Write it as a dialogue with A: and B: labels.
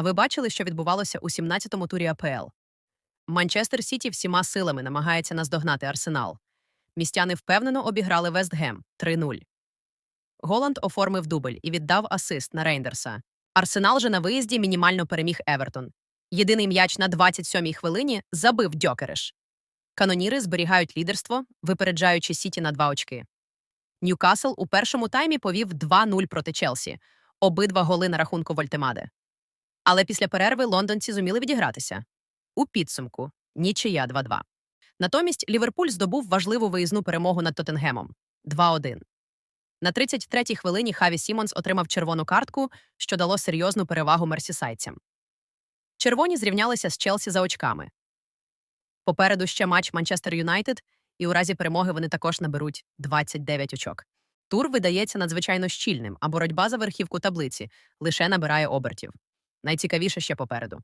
A: А ви бачили, що відбувалося у 17-му турі АПЛ? Манчестер Сіті всіма силами намагається наздогнати Арсенал. Містяни впевнено обіграли Вестгем 3-0. Голланд оформив дубль і віддав асист на Рейндерса. Арсенал же на виїзді мінімально переміг Евертон. Єдиний м'яч на 27-й хвилині забив Дьокереш. Каноніри зберігають лідерство, випереджаючи Сіті на два очки. Ньюкасл у першому таймі повів 2-0 проти Челсі, обидва голи на рахунку Вольтемаде. Але після перерви лондонці зуміли відігратися. У підсумку нічия 2-2. Натомість Ліверпуль здобув важливу виїзну перемогу над Тоттенгемом 2-1. На 33-й хвилині Хаві Сімонс отримав червону картку, що дало серйозну перевагу мерсісайцям. Червоні зрівнялися з Челсі за очками. Попереду ще матч Манчестер Юнайтед, і у разі перемоги вони також наберуть 29 очок. Тур видається надзвичайно щільним, а боротьба за верхівку таблиці лише набирає обертів. Найцікавіше ще попереду.